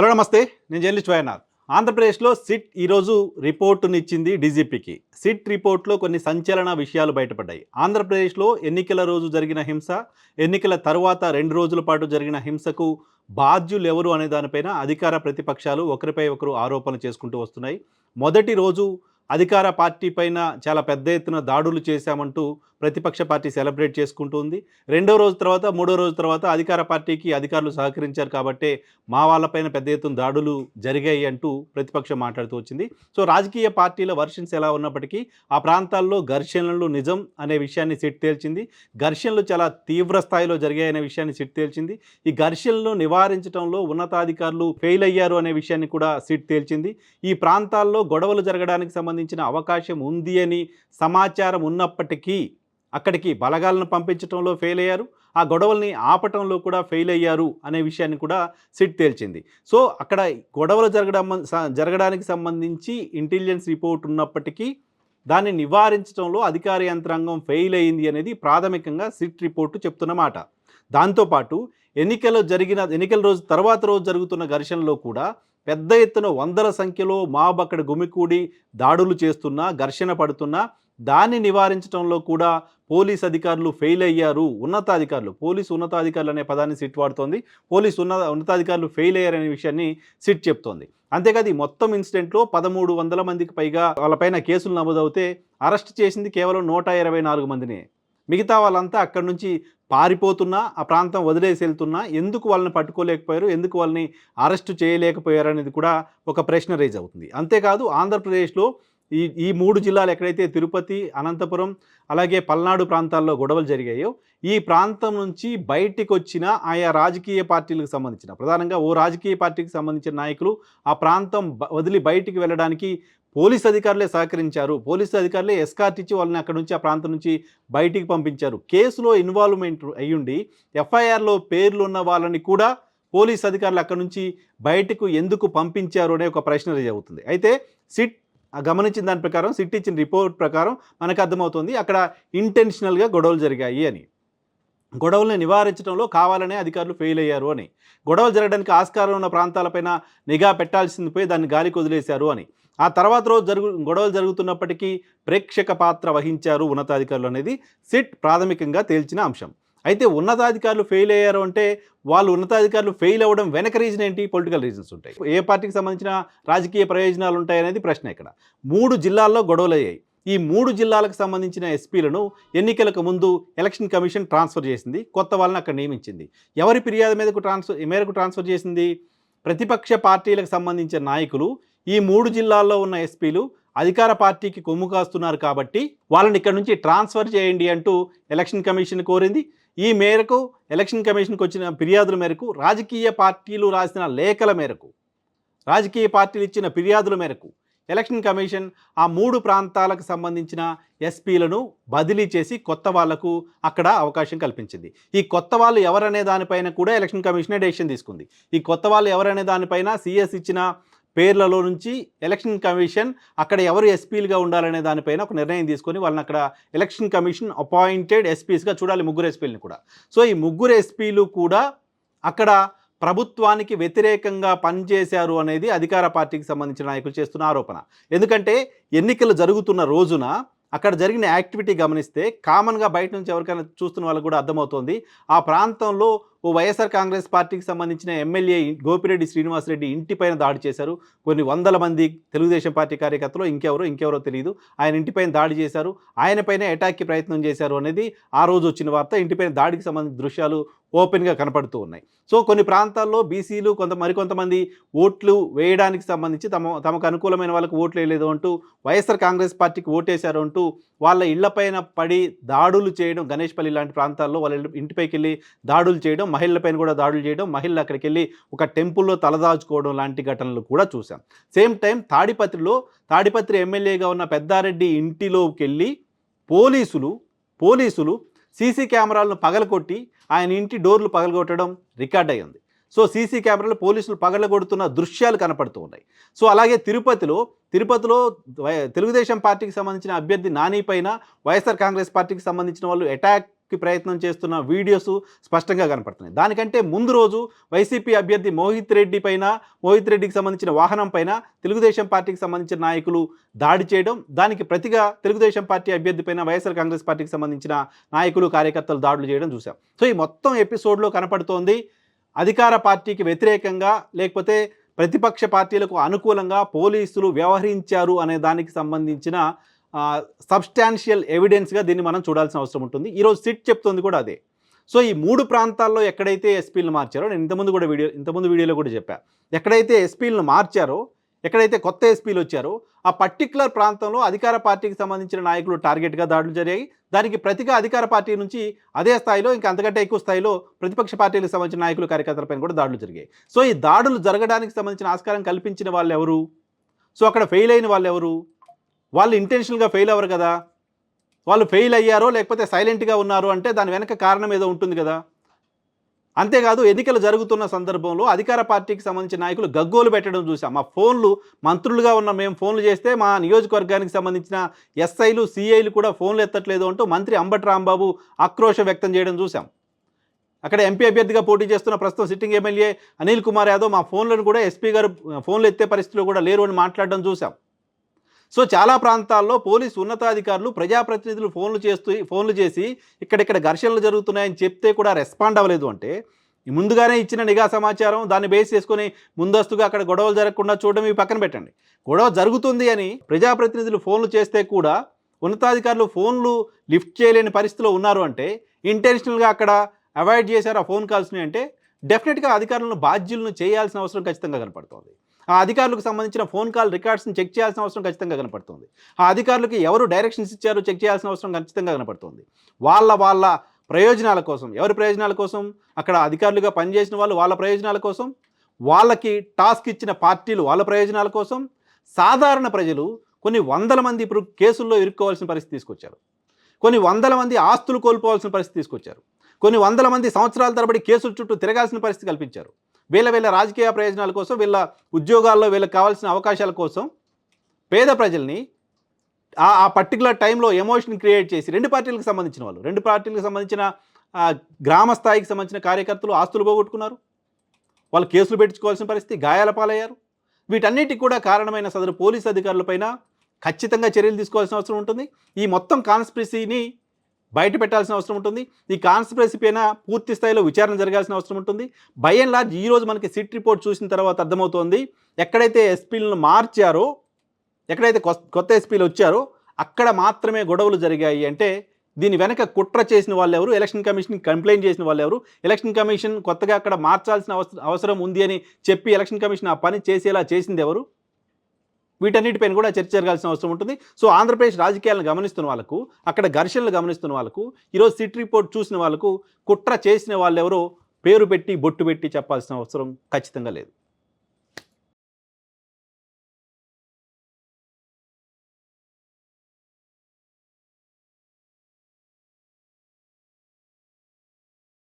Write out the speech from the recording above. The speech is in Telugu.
హలో నమస్తే. నేను జర్నలిస్ట్ వైఎన్ఆర్. ఆంధ్రప్రదేశ్లో సిట్ ఈరోజు రిపోర్టునిచ్చింది డీజీపీకి. సిట్ రిపోర్ట్లో కొన్ని సంచలన విషయాలు బయటపడ్డాయి. ఆంధ్రప్రదేశ్లో ఎన్నికల రోజు జరిగిన హింస ఎన్నికల తరువాత రెండు రోజుల పాటు జరిగిన హింసకు బాధ్యులు ఎవరు అనే దానిపైన అధికార ప్రతిపక్షాలు ఒకరిపై ఒకరు ఆరోపణలు చేసుకుంటూ వస్తున్నాయి. మొదటి రోజు అధికార పార్టీ పైన చాలా పెద్ద ఎత్తున దాడులు చేశామంటూ ప్రతిపక్ష పార్టీ సెలబ్రేట్ చేసుకుంటుంది రెండో రోజు తర్వాత మూడో రోజు తర్వాత అధికార పార్టీకి అధికారులు సహకరించారు కాబట్టే మా వాళ్ళపైన పెద్ద ఎత్తున దాడులు జరిగాయి అంటూ ప్రతిపక్షం మాట్లాడుతూ వచ్చింది. సో రాజకీయ పార్టీల వర్షన్స్ ఎలా ఉన్నప్పటికీ ఆ ప్రాంతాల్లో ఘర్షణలు నిజం అనే విషయాన్ని సిట్ తేల్చింది. ఘర్షణలు చాలా తీవ్ర స్థాయిలో జరిగాయనే విషయాన్ని సిట్ తేల్చింది. ఈ ఘర్షణలను నివారించడంలో ఉన్నతాధికారులు ఫెయిల్ అయ్యారు అనే విషయాన్ని కూడా సిట్ తేల్చింది. ఈ ప్రాంతాల్లో గొడవలు జరగడానికి సంబంధించిన అవకాశం ఉంది అని సమాచారం ఉన్నప్పటికీ అక్కడికి బలగాలను పంపించడంలో ఫెయిల్ అయ్యారు. ఆ గొడవల్ని ఆపటంలో కూడా ఫెయిల్ అయ్యారు అనే విషయాన్ని కూడా సిట్ తేల్చింది. సో అక్కడ గొడవలు జరగడం జరగడానికి సంబంధించి ఇంటెలిజెన్స్ రిపోర్ట్ ఉన్నప్పటికీ దాన్ని నివారించడంలో అధికార యంత్రాంగం ఫెయిల్ అయింది అనేది ప్రాథమికంగా సిట్ రిపోర్టు చెప్తున్న మాట. దాంతోపాటు ఎన్నికలు జరిగిన ఎన్నికల రోజు తర్వాత రోజు జరుగుతున్న ఘర్షణలో కూడా పెద్ద ఎత్తున వందల సంఖ్యలో మాబ్ అక్కడ గుమికూడి దాడులు చేస్తున్నా ఘర్షణ పడుతున్నా దాన్ని నివారించడంలో కూడా పోలీస్ అధికారులు ఫెయిల్ అయ్యారు. ఉన్నతాధికారులు పోలీసు ఉన్నతాధికారులు అనే పదాన్ని సిట్ వాడుతోంది. పోలీసు ఉన్న ఉన్నతాధికారులు ఫెయిల్ అయ్యారనే విషయాన్ని సిట్ చెప్తోంది. అంతేకాదు ఈ మొత్తం ఇన్సిడెంట్లో పదమూడు వందల మందికి పైగా వాళ్ళపైన కేసులు నమోదవుతే అరెస్ట్ చేసింది కేవలం నూట ఇరవై నాలుగు మందినే. మిగతా వాళ్ళంతా అక్కడి నుంచి పారిపోతున్నా ఆ ప్రాంతం వదిలేసి వెళ్తున్నా ఎందుకు వాళ్ళని పట్టుకోలేకపోయారు ఎందుకు వాళ్ళని అరెస్టు చేయలేకపోయారు అనేది కూడా ఒక ప్రశ్న రైజ్ అవుతుంది. అంతేకాదు ఆంధ్రప్రదేశ్లో ఈ ఈ మూడు జిల్లాలు ఎక్కడైతే తిరుపతి అనంతపురం అలాగే పల్నాడు ప్రాంతాల్లో గొడవలు జరిగాయో ఈ ప్రాంతం నుంచి బయటికి వచ్చిన ఆయా రాజకీయ పార్టీలకు సంబంధించిన ప్రధానంగా ఓ రాజకీయ పార్టీకి సంబంధించిన నాయకులు ఆ ప్రాంతం వదిలి బయటికి వెళ్ళడానికి పోలీస్ అధికారులే సహకరించారు. పోలీసు అధికారులే ఎస్కార్ట్ ఇచ్చి వాళ్ళని అక్కడ నుంచి ఆ ప్రాంతం నుంచి బయటికి పంపించారు. కేసులో ఇన్వాల్వ్మెంట్ అయ్యుండి ఎఫ్ఐఆర్లో పేర్లు ఉన్న వాళ్ళని కూడా పోలీస్ అధికారులు అక్కడ నుంచి బయటకు ఎందుకు పంపించారు అనే ఒక ప్రశ్న రేజ్ అవుతుంది. అయితే సిట్ గమనించిన దాని ప్రకారం సిట్ ఇచ్చిన రిపోర్ట్ ప్రకారం మనకు అర్థమవుతుంది అక్కడ ఇంటెన్షనల్గా గొడవలు జరిగాయి అని. గొడవల్ని నివారించడంలో కావాలనే అధికారులు ఫెయిల్ అయ్యారు అని. గొడవలు జరగడానికి ఆస్కారం ఉన్న ప్రాంతాలపైన నిఘా పెట్టాల్సింది పోయి దాన్ని గాలికి వదిలేశారు అని. ఆ తర్వాత రోజు జరుగు గొడవలు జరుగుతున్నప్పటికీ ప్రేక్షక పాత్ర వహించారు ఉన్నతాధికారులు అనేది సిట్ ప్రాథమికంగా తేల్చిన అంశం. అయితే ఉన్నతాధికారులు ఫెయిల్ అయ్యారు అంటే వాళ్ళు ఉన్నతాధికారులు ఫెయిల్ అవ్వడం వెనక రీజన్ ఏంటి? పొలిటికల్ రీజన్స్ ఉంటాయి. ఏ పార్టీకి సంబంధించిన రాజకీయ ప్రయోజనాలు ఉంటాయి అనేది ప్రశ్న ఇక్కడ. మూడు జిల్లాల్లో గొడవలు అయ్యాయి. ఈ మూడు జిల్లాలకు సంబంధించిన ఎస్పీలను ఎన్నికలకు ముందు ఎలక్షన్ కమిషన్ ట్రాన్స్ఫర్ చేసింది. కొత్త వాళ్ళని అక్కడ నియమించింది. ఎవరి ఫిర్యాదు మీదకు ట్రాన్స్ఫర్ మేరకు ట్రాన్స్ఫర్ చేసింది? ప్రతిపక్ష పార్టీలకు సంబంధించిన నాయకులు ఈ మూడు జిల్లాల్లో ఉన్న ఎస్పీలు అధికార పార్టీకి కొమ్ము కాస్తున్నారు కాబట్టి వాళ్ళని ఇక్కడ నుంచి ట్రాన్స్ఫర్ చేయండి అంటూ ఎలక్షన్ కమిషన్ కోరింది. ఈ మేరకు ఎలక్షన్ కమిషన్కి వచ్చిన ఫిర్యాదుల మేరకు రాజకీయ పార్టీలు రాసిన లేఖల మేరకు రాజకీయ పార్టీలు ఇచ్చిన ఫిర్యాదుల మేరకు ఎలక్షన్ కమిషన్ ఆ మూడు ప్రాంతాలకు సంబంధించిన ఎస్పీలను బదిలీ చేసి కొత్త వాళ్ళకు అక్కడ అవకాశం కల్పించింది. ఈ కొత్త వాళ్ళు ఎవరనే దానిపైన కూడా ఎలక్షన్ కమిషనే డెసిషన్ తీసుకుంది. ఈ కొత్త వాళ్ళు ఎవరనే దానిపైన సిఎస్ ఇచ్చిన పేర్లలో నుంచి ఎలక్షన్ కమిషన్ అక్కడ ఎవరు ఎస్పీలుగా ఉండాలనే దానిపైన ఒక నిర్ణయం తీసుకొని వాళ్ళని అక్కడ ఎలక్షన్ కమిషన్ అపాయింటెడ్ ఎస్పీస్గా చూడాలి ముగ్గురు ఎస్పీలని కూడా. సో ఈ ముగ్గురు ఎస్పీలు కూడా అక్కడ ప్రభుత్వానికి వ్యతిరేకంగా పనిచేశారు అనేది అధికార పార్టీకి సంబంధించిన నాయకులు చేస్తున్న ఆరోపణ. ఎందుకంటే ఎన్నికలు జరుగుతున్న రోజున అక్కడ జరిగిన యాక్టివిటీ గమనిస్తే కామన్గా బయట నుంచి ఎవరికైనా చూస్తున్న వాళ్ళకు కూడా అర్థమవుతోంది. ఆ ప్రాంతంలో ఓ వైఎస్ఆర్ కాంగ్రెస్ పార్టీకి సంబంధించిన ఎమ్మెల్యే గోపిరెడ్డి శ్రీనివాసరెడ్డి ఇంటిపైన దాడి చేశారు. కొన్ని వందల మంది తెలుగుదేశం పార్టీ కార్యకర్తలు ఇంకెవరో ఇంకెవరో తెలియదు. ఆయన ఇంటిపైన దాడి చేశారు. ఆయనపైన అటాక్కి ప్రయత్నం చేశారు అనేది ఆ రోజు వచ్చిన వార్త. ఇంటిపైన దాడికి సంబంధించిన దృశ్యాలు ఓపెన్గా కనపడుతూ ఉన్నాయి. సో కొన్ని ప్రాంతాల్లో బీసీలు కొంత మరికొంతమంది ఓట్లు వేయడానికి సంబంధించి తమ తమకు అనుకూలమైన వాళ్ళకి ఓట్లు వేయలేదు అంటూ వైఎస్ఆర్ కాంగ్రెస్ పార్టీకి ఓటేశారు అంటూ వాళ్ళ ఇళ్ళపైన పడి దాడులు చేయడం గణేష్పల్లి లాంటి ప్రాంతాల్లో వాళ్ళ ఇంటిపైకి వెళ్ళి దాడులు చేయడం మహిళలపైన కూడా దాడులు చేయడం మహిళలు అక్కడికి వెళ్ళి ఒక టెంపుల్లో తలదాచుకోవడం లాంటి ఘటనలు కూడా చూసాం సేమ్ టైం తాడిపత్రిలో తాడిపత్రి ఎమ్మెల్యేగా ఉన్న పెద్దారెడ్డి ఇంటిలోకి వెళ్ళి పోలీసులు పోలీసులు సీసీ కెమెరాలను పగలకొట్టి ఆయన ఇంటి డోర్లు పగలగొట్టడం రికార్డ్ అయ్యింది సో సీసీ కెమెరాలు పోలీసులు పగలగొడుతున్న దృశ్యాలు కనపడుతూ ఉన్నాయి. సో అలాగే తిరుపతిలో తిరుపతిలో తెలుగుదేశం పార్టీకి సంబంధించిన అభ్యర్థి నాని పైన వైఎస్ఆర్ కాంగ్రెస్ పార్టీకి సంబంధించిన వాళ్ళు అటాక్ కి ప్రయత్నం చేస్తున్న వీడియోస్ స్పష్టంగా కనపడుతున్నాయి. దానికంటే ముందు రోజు వైసీపీ అభ్యర్థి మోహిత్ రెడ్డి పైన మోహిత్ రెడ్డికి సంబంధించిన వాహనం పైన తెలుగుదేశం పార్టీకి సంబంధించిన నాయకులు దాడి చేయడం దానికి ప్రతిగా తెలుగుదేశం పార్టీ అభ్యర్థి పైన వైఎస్ఆర్ కాంగ్రెస్ పార్టీకి సంబంధించిన నాయకులు కార్యకర్తలు దాడులు చేయడం చూసాం సో ఈ మొత్తం ఎపిసోడ్లో కనపడుతోంది అధికార పార్టీకి వ్యతిరేకంగా లేకపోతే ప్రతిపక్ష పార్టీలకు అనుకూలంగా పోలీసులు వ్యవహరించారు అనే దానికి సంబంధించిన సబ్స్టాన్షియల్ ఎవిడెన్స్గా దీన్ని మనం చూడాల్సిన అవసరం ఉంటుంది. ఈరోజు సిట్ చెప్తుంది కూడా అదే. సో ఈ మూడు ప్రాంతాల్లో ఎక్కడైతే ఎస్పీలను మార్చారో నేను ఇంతకుముందు కూడా వీడియో ఇంతకుముందు వీడియోలో కూడా చెప్పా. ఎక్కడైతే ఎస్పీలను మార్చారో ఎక్కడైతే కొత్త ఎస్పీలు వచ్చారో ఆ పర్టికులర్ ప్రాంతంలో అధికార పార్టీకి సంబంధించిన నాయకులు టార్గెట్గా దాడులు జరిగాయి. దానికి ప్రతిగా అధికార పార్టీ నుంచి అదే స్థాయిలో ఇంకా అంతకంటే ఎక్కువ స్థాయిలో ప్రతిపక్ష పార్టీలకు సంబంధించిన నాయకులు కార్యకర్తలపైన కూడా దాడులు జరిగాయి. సో ఈ దాడులు జరగడానికి సంబంధించిన ఆస్కారం కల్పించిన వాళ్ళు ఎవరు? సో అక్కడ ఫెయిల్ అయిన వాళ్ళు ఎవరు? వాళ్ళు ఇంటెన్షనల్గా ఫెయిల్ అవ్వరు కదా. వాళ్ళు ఫెయిల్ అయ్యారో లేకపోతే సైలెంట్గా ఉన్నారు అంటే దాని వెనక కారణం ఏదో ఉంటుంది కదా. అంతేకాదు ఎన్నికలు జరుగుతున్న సందర్భంలో అధికార పార్టీకి సంబంధించిన నాయకులు గగ్గోలు పెట్టడం చూసాం. మా ఫోన్లు మంత్రులుగా ఉన్న మేము ఫోన్లు చేస్తే మా నియోజకవర్గానికి సంబంధించిన ఎస్ఐలు సిఐలు కూడా ఫోన్లు ఎత్తట్లేదు అంటూ మంత్రి అంబటి రాంబాబు ఆక్రోశం వ్యక్తం చేయడం చూసాం. అక్కడ ఎంపీ అభ్యర్థిగా పోటీ చేస్తున్న ప్రస్తుతం సిట్టింగ్ ఎమ్మెల్యే అనిల్ కుమార్ యాదవ్ మా ఫోన్లను కూడా ఎస్పీ గారు ఫోన్లు ఎత్తే పరిస్థితిలో కూడా లేరు అని మాట్లాడడం చూసాం. సో చాలా ప్రాంతాల్లో పోలీసు ఉన్నతాధికారులు ప్రజాప్రతినిధులు ఫోన్లు చేస్తూ ఫోన్లు చేసి ఇక్కడిక్కడ ఘర్షణలు జరుగుతున్నాయని చెప్తే కూడా రెస్పాండ్ అవ్వలేదు అంటే ముందుగానే ఇచ్చిన నిఘా సమాచారం దాన్ని బేస్ చేసుకొని ముందస్తుగా అక్కడ గొడవలు జరగకుండా చూడడం ఇవి పక్కన పెట్టండి. గొడవ జరుగుతుంది అని ప్రజాప్రతినిధులు ఫోన్లు చేస్తే కూడా ఉన్నతాధికారులు ఫోన్లు లిఫ్ట్ చేయలేని పరిస్థితిలో ఉన్నారు అంటే ఇంటెన్షనల్గా అక్కడ అవాయిడ్ చేశారు ఆ ఫోన్ కాల్స్ని అంటే డెఫినెట్గా అధికారులను బాధ్యులను చేయాల్సిన అవసరం ఖచ్చితంగా కనపడుతుంది. ఆ అధికారులకు సంబంధించిన ఫోన్ కాల్ రికార్డ్స్ని చెక్ చేయాల్సిన అవసరం ఖచ్చితంగా కనపడుతుంది. ఆ అధికారులకు ఎవరు డైరెక్షన్స్ ఇచ్చారో చెక్ చేయాల్సిన అవసరం ఖచ్చితంగా కనపడుతుంది. వాళ్ళ వాళ్ళ ప్రయోజనాల కోసం ఎవరి ప్రయోజనాల కోసం? అక్కడ అధికారులుగా పనిచేసిన వాళ్ళు వాళ్ళ ప్రయోజనాల కోసం? వాళ్ళకి టాస్క్ ఇచ్చిన పార్టీలు వాళ్ళ ప్రయోజనాల కోసం? సాధారణ ప్రజలు కొన్ని వందల మంది ఇప్పుడు కేసుల్లో ఇరుక్కోవాల్సిన పరిస్థితి తీసుకొచ్చారు. కొన్ని వందల మంది ఆస్తులు కోల్పోవాల్సిన పరిస్థితి తీసుకొచ్చారు. కొన్ని వందల మంది సంవత్సరాల తరబడి కేసుల చుట్టూ తిరగాల్సిన పరిస్థితి కల్పించారు. వీళ్ళ వీళ్ళ రాజకీయ ప్రయోజనాల కోసం వీళ్ళ ఉద్యోగాల్లో వీళ్ళకి కావాల్సిన అవకాశాల కోసం పేద ప్రజల్ని ఆ ఆ పర్టికులర్ టైంలో ఎమోషన్ క్రియేట్ చేసి రెండు పార్టీలకు సంబంధించిన వాళ్ళు రెండు పార్టీలకు సంబంధించిన గ్రామ స్థాయికి సంబంధించిన కార్యకర్తలు ఆస్తులు పోగొట్టుకున్నారు. వాళ్ళు కేసులు పెట్టించుకోవాల్సిన పరిస్థితి గాయాల పాలయ్యారు. వీటన్నిటికి కూడా కారణమైన సదరు పోలీస్ అధికారులపైన ఖచ్చితంగా చర్యలు తీసుకోవాల్సిన అవసరం ఉంటుంది. ఈ మొత్తం కాన్స్పిరసీని బయట పెట్టాల్సిన అవసరం ఉంటుంది. ఈ కాన్స్పిరసీ పైన పూర్తి స్థాయిలో విచారణ జరగాల్సిన అవసరం ఉంటుంది. బై అండ్ లార్జ్ ఈరోజు మనకి సిట్ రిపోర్ట్ చూసిన తర్వాత అర్థమవుతోంది. ఎక్కడైతే ఎస్పీలను మార్చారో ఎక్కడైతే కొత్త ఎస్పీలు వచ్చారో అక్కడ మాత్రమే గొడవలు జరిగాయి అంటే దీని వెనక కుట్ర చేసిన వాళ్ళు ఎవరు? ఎలక్షన్ కమిషన్ కంప్లైంట్ చేసిన వాళ్ళు ఎవరు? ఎలక్షన్ కమిషన్ కొత్తగా అక్కడ మార్చాల్సిన అవసరం అవసరం ఉంది అని చెప్పి ఎలక్షన్ కమిషన్ ఆ పని చేసేలా చేసింది ఎవరు? వీటన్నిటిపైన కూడా చర్చ జరగాల్సిన అవసరం ఉంటుంది. సో ఆంధ్రప్రదేశ్ రాజకీయాలను గమనిస్తున్న వాళ్ళకు అక్కడ ఘర్షణలు గమనిస్తున్న వాళ్ళకు ఈరోజు సిట్ రిపోర్ట్ చూసిన వాళ్ళకు కుట్ర చేసిన వాళ్ళు ఎవరో పేరు పెట్టి బొట్టు పెట్టి చెప్పాల్సిన అవసరం ఖచ్చితంగా లేదు.